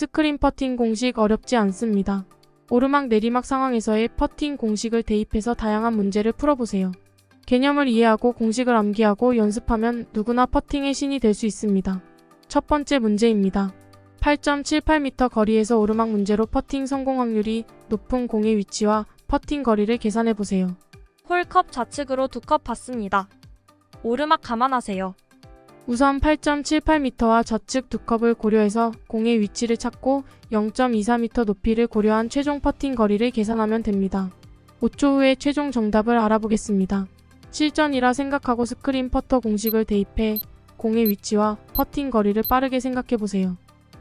스크린 퍼팅 공식 어렵지 않습니다. 오르막 내리막 상황에서의 퍼팅 공식을 대입해서 다양한 문제를 풀어보세요. 개념을 이해하고 공식을 암기하고 연습하면 누구나 퍼팅의 신이 될 수 있습니다. 첫 번째 문제입니다. 8.78m 거리에서 오르막 문제로 퍼팅 성공 확률이 높은 공의 위치와 퍼팅 거리를 계산해 보세요. 홀컵 좌측으로 두 컵 받습니다. 오르막 감안하세요. 우선 8.78m와 좌측 두 컵을 고려해서 공의 위치를 찾고 0.24m 높이를 고려한 최종 퍼팅 거리를 계산하면 됩니다. 5초 후에 최종 정답을 알아보겠습니다. 실전이라 생각하고 스크린 퍼터 공식을 대입해 공의 위치와 퍼팅 거리를 빠르게 생각해 보세요.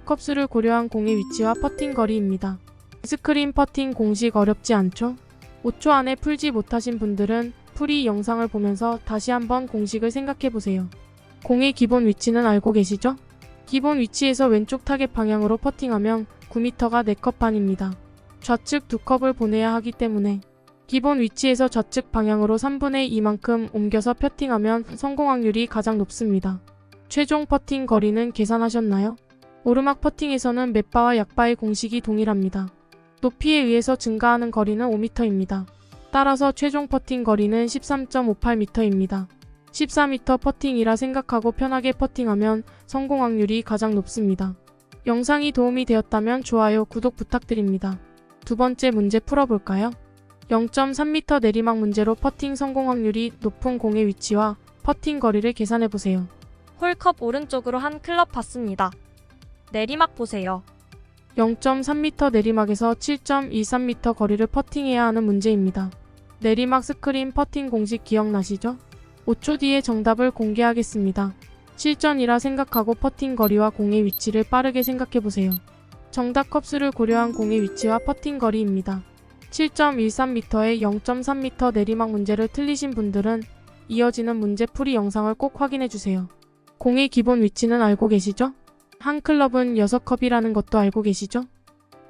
컵수를 고려한 공의 위치와 퍼팅 거리입니다. 스크린 퍼팅 공식 어렵지 않죠? 5초 안에 풀지 못하신 분들은 풀이 영상을 보면서 다시 한번 공식을 생각해 보세요. 공의 기본 위치는 알고 계시죠? 기본 위치에서 왼쪽 타겟 방향으로 퍼팅하면 9m가 4컵 반입니다. 좌측 두 컵을 보내야 하기 때문에 기본 위치에서 좌측 방향으로 3분의 2만큼 옮겨서 퍼팅하면 성공 확률이 가장 높습니다. 최종 퍼팅 거리는 계산하셨나요? 오르막 퍼팅에서는 맷바와 약바의 공식이 동일합니다. 높이에 의해서 증가하는 거리는 5m입니다. 따라서 최종 퍼팅 거리는 13.58m입니다. 14m 퍼팅이라 생각하고 편하게 퍼팅하면 성공 확률이 가장 높습니다. 영상이 도움이 되었다면 좋아요, 구독 부탁드립니다. 두 번째 문제 풀어볼까요? 0.3m 내리막 문제로 퍼팅 성공 확률이 높은 공의 위치와 퍼팅 거리를 계산해보세요. 홀컵 오른쪽으로 한 클럽 받습니다. 내리막 보세요. 0.3m 내리막에서 7.13m 거리를 퍼팅해야 하는 문제입니다. 내리막 스크린 퍼팅 공식 기억나시죠? 5초 뒤에 정답을 공개하겠습니다. 실전이라 생각하고 퍼팅 거리와 공의 위치를 빠르게 생각해보세요. 정답 컵수를 고려한 공의 위치와 퍼팅 거리입니다. 7.13m에 0.3m 내리막 문제를 틀리신 분들은 이어지는 문제 풀이 영상을 꼭 확인해주세요. 공의 기본 위치는 알고 계시죠? 한 클럽은 6컵이라는 것도 알고 계시죠?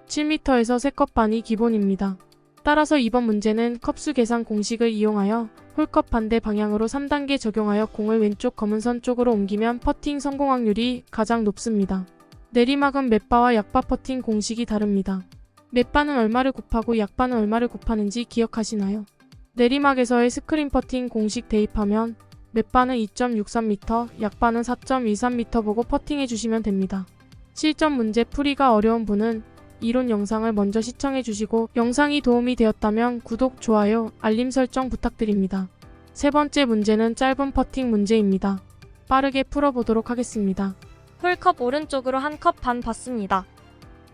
7m에서 3컵 반이 기본입니다. 따라서 이번 문제는 컵수 계산 공식을 이용하여 홀컵 반대 방향으로 3단계 적용하여 공을 왼쪽 검은 선 쪽으로 옮기면 퍼팅 성공 확률이 가장 높습니다. 내리막은 맷바와 약바 퍼팅 공식이 다릅니다. 맷바는 얼마를 곱하고 약바는 얼마를 곱하는지 기억하시나요? 내리막에서의 스크린 퍼팅 공식 대입하면 맷바는 2.63m, 약바는 4.23m 보고 퍼팅해 주시면 됩니다. 실전 문제 풀이가 어려운 분은 이론 영상을 먼저 시청해 주시고 영상이 도움이 되었다면 구독, 좋아요, 알림 설정 부탁드립니다. 세 번째 문제는 짧은 퍼팅 문제입니다. 빠르게 풀어보도록 하겠습니다. 홀컵 오른쪽으로 한 컵 반 받습니다.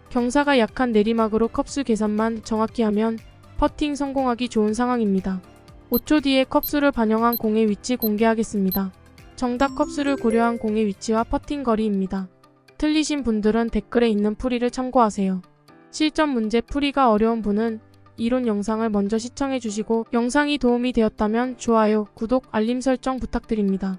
경사가 약한 내리막으로 컵수 계산만 정확히 하면 퍼팅 성공하기 좋은 상황입니다. 5초 뒤에 컵수를 반영한 공의 위치 공개하겠습니다. 정답 컵수를 고려한 공의 위치와 퍼팅 거리입니다. 틀리신 분들은 댓글에 있는 풀이를 참고하세요. 실전 문제 풀이가 어려운 분은 이론 영상을 먼저 시청해 주시고 영상이 도움이 되었다면 좋아요, 구독, 알림 설정 부탁드립니다.